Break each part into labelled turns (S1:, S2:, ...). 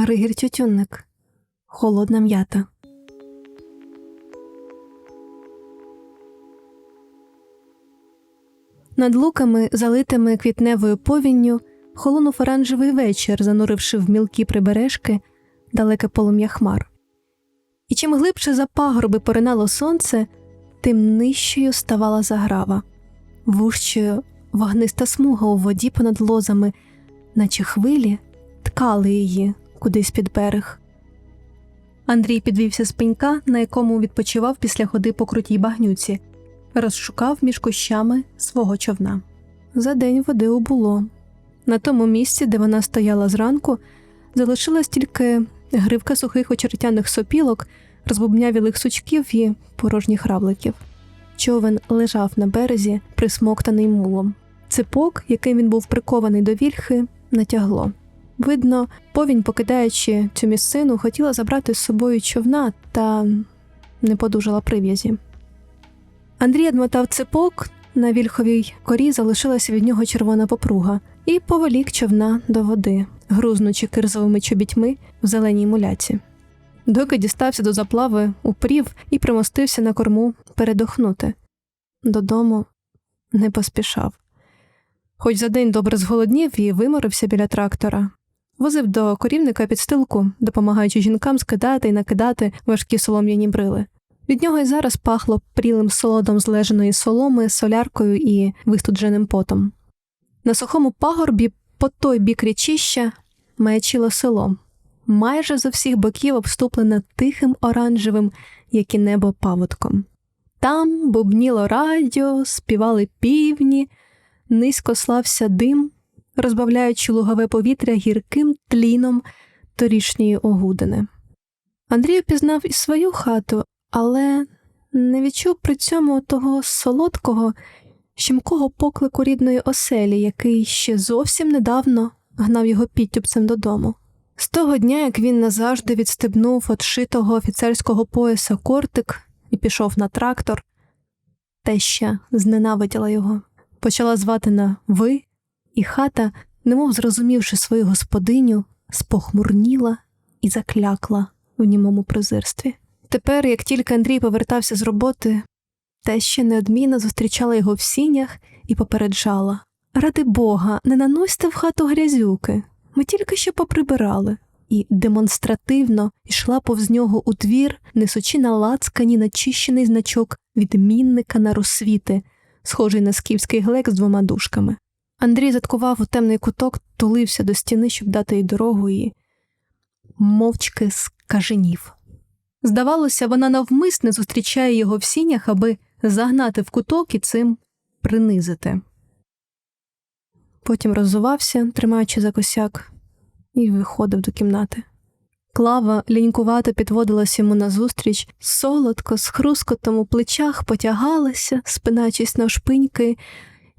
S1: Григір Тютюнник. Холодна м'ята. Над луками, залитими квітневою повінню, холонув оранжевий вечір, зануривши в мілкі прибережки далеке полум'я хмар. І чим глибше за пагорби поринало сонце, тим нижчою ставала заграва, вужчою вогниста смуга у воді понад лозами, наче хвилі ткали її кудись під берег. Андрій підвівся з пенька, на якому відпочивав після ходи по крутій багнюці, розшукав між кущами свого човна. За день води убуло. На тому місці, де вона стояла зранку, залишилась тільки гривка сухих очеретяних сопілок, розбубнявілих сучків і порожніх равликів. Човен лежав на березі, присмоктаний мулом. Ципок, яким він був прикований до вільхи, натягло. Видно, повінь, покидаючи цю місцину, хотіла забрати з собою човна та не подужала прив'язі. Андрій одмотав ципок, на вільховій корі залишилася від нього червона попруга, і повелік човна до води, грузнучи кирзовими чобітьми в зеленій муляці. Доки дістався до заплави, упрів і примостився на корму передохнути. Додому не поспішав. Хоч за день добре зголоднів і виморився біля трактора, возив до корівника підстилку, допомагаючи жінкам скидати і накидати важкі солом'яні брили. Від нього й зараз пахло прілим солодом злеженої соломи, соляркою і вистудженим потом. На сухому пагорбі по той бік річища маячило село, майже з усіх боків обступлене тихим оранжевим, як і небо паводком. Там бубніло радіо, співали півні, низько слався дим, розбавляючи лугове повітря гірким тліном торішньої огудини. Андрій впізнав і свою хату, але не відчув при цьому того солодкого, щемкого поклику рідної оселі, який ще зовсім недавно гнав його підтюпцем додому. З того дня, як він назавжди відстебнув отшитого офіцерського пояса кортик і пішов на трактор, теща зненавиділа його, почала звати на ви, і хата, немов зрозумівши свою господиню, спохмурніла і заклякла в німому презирстві. Тепер, як тільки Андрій повертався з роботи, теща неодмінно зустрічала його в сінях і попереджала Ради Бога, не наносьте в хату грязюки. Ми тільки що поприбирали, і демонстративно йшла повз нього у двір, несучи на лацкані начищений значок відмінника на розсвіти, схожий на скіфський глек з двома дужками. Андрій заткував у темний куток, тулився до стіни, щоб дати їй дорогу, і мовчки скаженів. Здавалося, вона навмисне зустрічає його в сінях, аби загнати в куток і цим принизити. Потім роззувався, тримаючи за косяк, і виходив до кімнати. Клава лінькувато підводилась йому назустріч, солодко, з хрускотом у плечах потягалася, спинаючись на шпиньки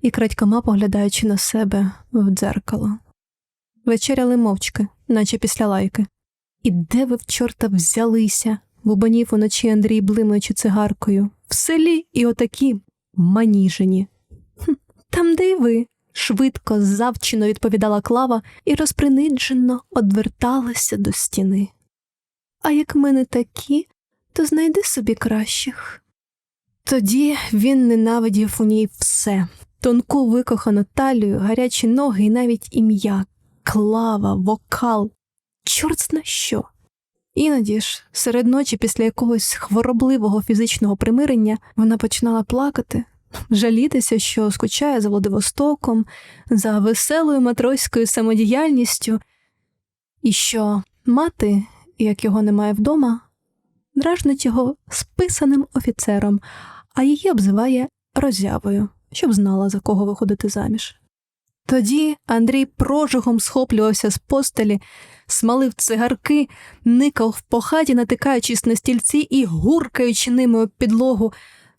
S1: і крадькома поглядаючи на себе в дзеркало. Вечеряли мовчки, наче після лайки. І де ви в чорта взялися? бубанів уночі Андрій, блимаючи цигаркою. В селі і отакі маніжені. «Хм, Там, де й ви, швидко, завчено відповідала Клава і розприниджено одверталася до стіни. А як ми не такі, то знайди собі кращих. Тоді він ненавидів у ній все тонку викохану талію, гарячі ноги і навіть ім'я, клава, вокал, чорт зна що. Іноді ж, серед ночі, після якогось хворобливого фізичного примирення, вона починала плакати, жалітися, що скучає за Владивостоком, за веселою матроською самодіяльністю, і що мати, як його немає вдома, дражнить його списаним офіцером, а її обзиває роззявою, щоб знала, за кого виходити заміж. Тоді Андрій прожигом схоплювався з постелі, смалив цигарки, никав по хаті, натикаючись на стільці і гуркаючи ними об підлогу,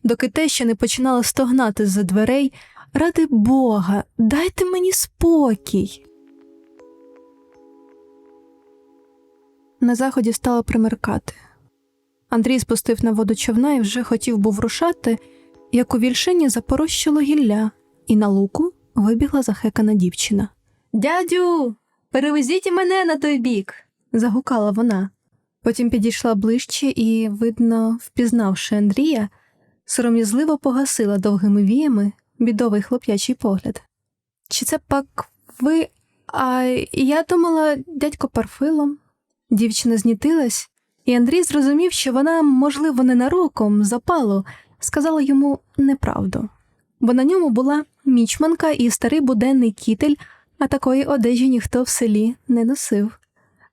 S1: доки те ще не починала стогнати з-за дверей. Ради Бога, дайте мені спокій. На заході стало примеркати. Андрій спустив на воду човна і вже хотів був рушати, як у вільшині запорощило гілля, і на луку вибігла захекана дівчина. Дядю, перевезіть мене на той бік. загукала вона. Потім підійшла ближче і, видно, впізнавши Андрія, сором'язливо погасила довгими віями бідовий хлоп'ячий погляд. Чи це пак ви, а я думала, дядько Парфилом? Дівчина знітилась, і Андрій зрозумів, що вона, можливо, ненароком, запалу, сказала йому неправду, бо на ньому була мічманка і старий буденний кітель, а такої одежі ніхто в селі не носив.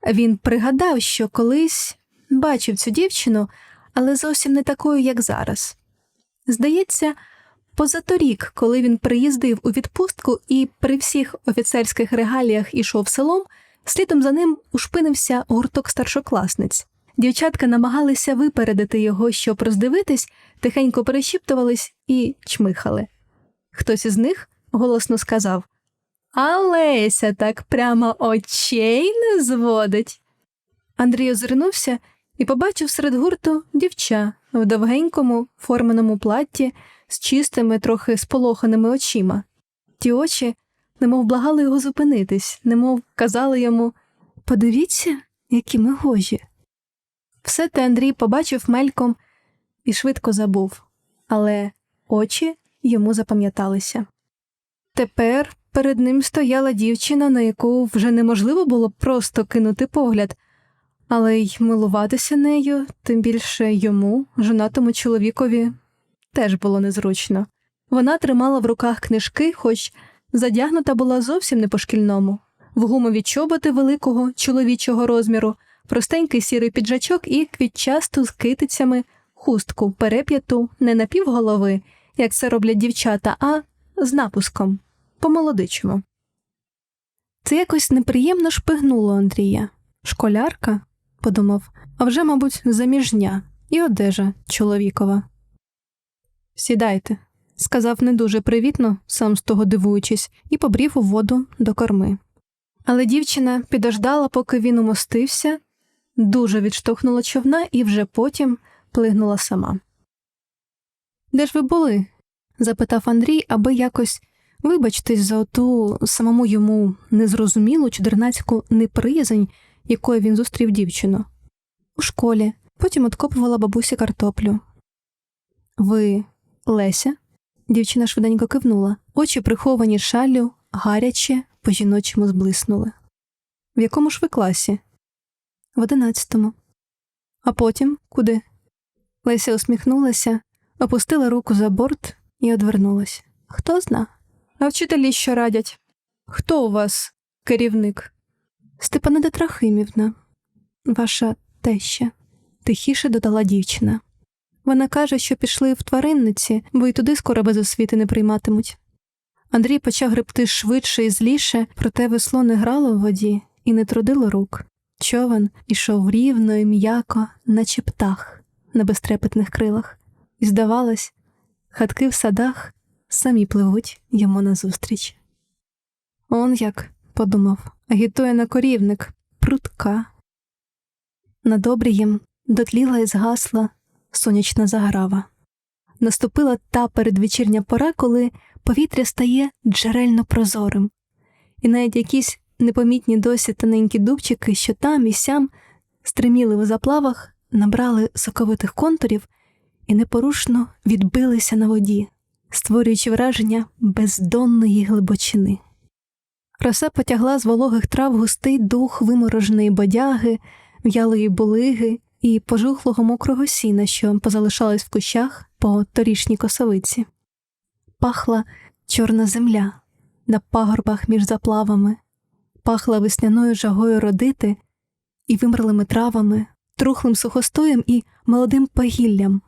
S1: Він пригадав, що колись бачив цю дівчину, але зовсім не такою, як зараз. Здається, позаторік, коли він приїздив у відпустку і при всіх офіцерських регаліях ішов селом, слідом за ним ушпинився гурток старшокласниць. Дівчатка намагалися випередити його, щоб роздивитись, тихенько перешіптувались і чмихали. Хтось із них голосно сказав А Леся так прямо очей не зводить. Андрій озирнувся і побачив серед гурту дівча в довгенькому форменому платті з чистими, трохи сполоханими очима. Ті очі, немов благали його зупинитись, немов казали йому Подивіться, які ми гожі. Все те Андрій побачив мельком і швидко забув, але очі йому запам'яталися. Тепер перед ним стояла дівчина, на яку вже неможливо було просто кинути погляд, але й милуватися нею, тим більше йому, жонатому чоловікові, теж було незручно. Вона тримала в руках книжки, хоч задягнута була зовсім не по шкільному, в гумові чоботи великого чоловічого розміру, простенький сірий піджачок і квітчасту з китицями, хустку, переп'яту, не на півголови, як це роблять дівчата, а з напуском, по-молодичому. Це якось неприємно шпигнуло Андрія. Школярка, подумав, а вже, мабуть, заміжня і одежа чоловікова. Сідайте, сказав не дуже привітно, сам з того дивуючись, і побрів у воду до корми. Але дівчина підождала, поки він умостився, дуже відштовхнула човна і вже потім плигнула сама. Де ж ви були? запитав Андрій, аби якось вибачтесь за оту самому йому незрозумілу чудернацьку неприязнь, якою він зустрів дівчину. У школі, потім откопувала бабусі картоплю. Ви Леся? Дівчина швиденько кивнула, очі приховані шаллю, гаряче, по жіночому зблиснули. В якому ж ви класі? В одинадцятому. А потім куди? Леся усміхнулася, опустила руку за борт і одвернулась. Хто зна? А вчителі що радять? Хто у вас керівник? Степанида Трахимівна, ваша теща, тихіше додала дівчина. Вона каже, що пішли в тваринниці, бо й туди скоро без освіти не прийматимуть. Андрій почав гребти швидше і зліше, проте весло не грало в воді і не трудило рук. Човен ішов рівно і м'яко, наче птах на безтрепетних крилах, і, здавалось, хатки в садах самі пливуть йому назустріч. Он як, подумав, агітує на корівник, прутка. Над обрієм дотліла і згасла сонячна заграва. Наступила та передвечірня пора, коли повітря стає джерельно прозорим, і навіть якісь непомітні досі тоненькі дубчики, що там і сям стриміли в заплавах, набрали соковитих контурів і непорушно відбилися на воді, створюючи враження бездонної глибочини. Роса потягла з вологих трав густий дух вимороженої бодяги, в'ялої булиги і пожухлого мокрого сіна, що позалишалось в кущах по торішній косовиці. Пахла чорна земля на пагорбах між заплавами, пахла весняною жагою родити і вимерлими травами, трухлим сухостоєм і молодим пагіллям,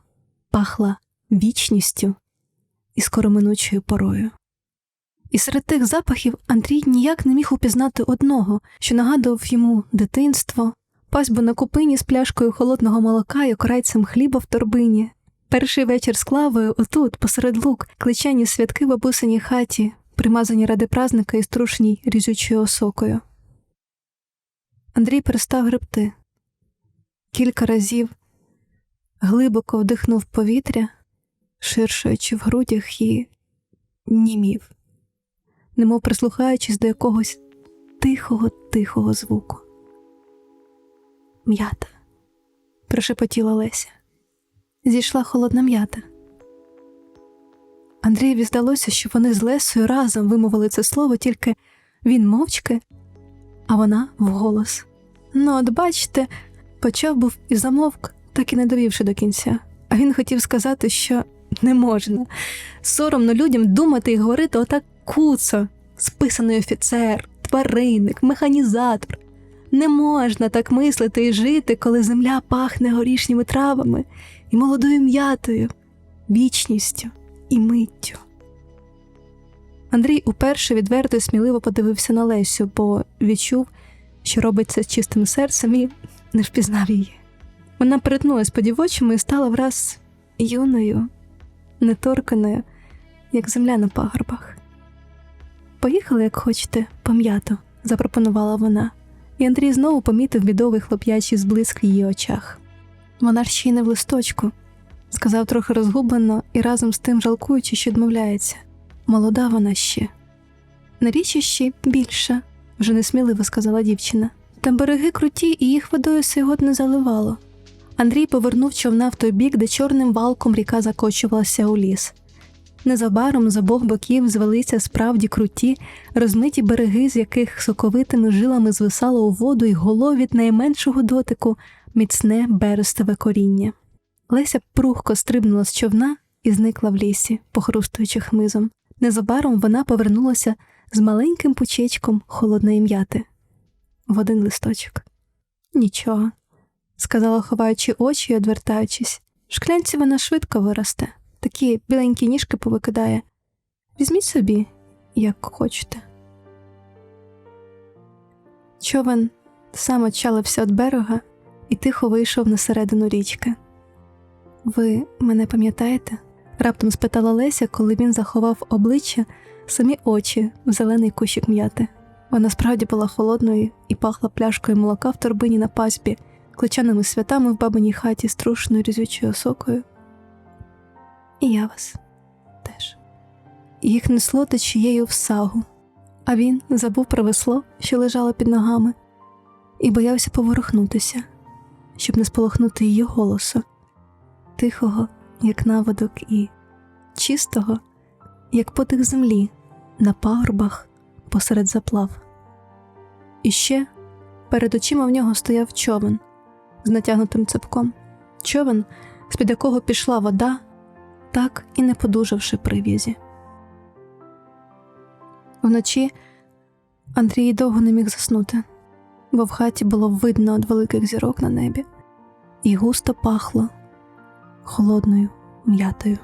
S1: пахла вічністю і скороминучою порою. І серед тих запахів Андрій ніяк не міг упізнати одного, що нагадував йому дитинство, пасьбу на купині з пляшкою холодного молока і окрайцем хліба в торбині. Перший вечір з клавою отут, посеред лук, кличані святки в бабусиній хаті, примазані ради празника і струшній різючою осокою. Андрій перестав гребти. Кілька разів глибоко вдихнув повітря, ширшуючи в грудях і німів, немов прислухаючись до якогось тихого, тихого звуку. м'ята, прошепотіла Леся. Зійшла холодна м'ята. Андрієві здалося, що вони з Лесою разом вимовили це слово, тільки він мовчки, а вона вголос. Ну, от бачите, почав був і замовк, так і не довівши до кінця. А він хотів сказати, що не можна. Соромно людям думати і говорити отак куцо, списаний офіцер, тваринник, механізатор. Не можна так мислити і жити, коли земля пахне горішніми травами і молодою м'ятою, вічністю і миттю. Андрій уперше відверто і сміливо подивився на Лесю, бо відчув, що робить це з чистим серцем і не впізнав її. Вона перетнулась дівочому і стала враз юною, неторканою, як земля на пагорбах. Поїхали, як хочете, пом'ято, запропонувала вона, і Андрій знову помітив бідовий хлоп'ячий зблиск в її очах. Вона ще й не в листочку, сказав трохи розгублено і разом з тим жалкуючи, що відмовляється. Молода вона ще. На річі ще більша, вже несміливо сказала дівчина. Та береги круті, і їх водою сьогодні заливало. Андрій повернув човна в той бік, де чорним валком ріка закочувалася у ліс. Незабаром з обох боків звелися справді круті, розмиті береги, з яких соковитими жилами звисало у воду і голо від найменшого дотику міцне берестове коріння. Леся прухко стрибнула з човна і зникла в лісі, похрустуючи хмизом. Незабаром вона повернулася з маленьким пучечком холодної м'яти в один листочок. Нічого, сказала, ховаючи очі і одвертаючись. В шклянці вона швидко виросте, такі біленькі ніжки повикидає. Візьміть собі, як хочете. Човен сам очалився від берега і тихо вийшов на середину річки. Ви мене пам'ятаєте? раптом спитала Леся, коли він заховав обличчя, самі очі в зелений кущик м'яти. Вона справді була холодною і пахла пляшкою молока в торбині на пасбі, кличаними святами в бабиній хаті з трушною різючою осокою. І я вас теж. Їх несло течією в сагу, а він забув про весло, що лежало під ногами, і боявся поворухнутися, щоб не сполохнути її голосу, тихого, як наводок, і чистого, як потих землі на пагорбах посеред заплав. І ще перед очима в нього стояв човен з натягнутим цепком, човен, з-під якого пішла вода, так і не подужавши прив'язі. Вночі Андрій довго не міг заснути, бо в хаті було видно від великих зірок на небі, і густо пахло холодною м'ятою.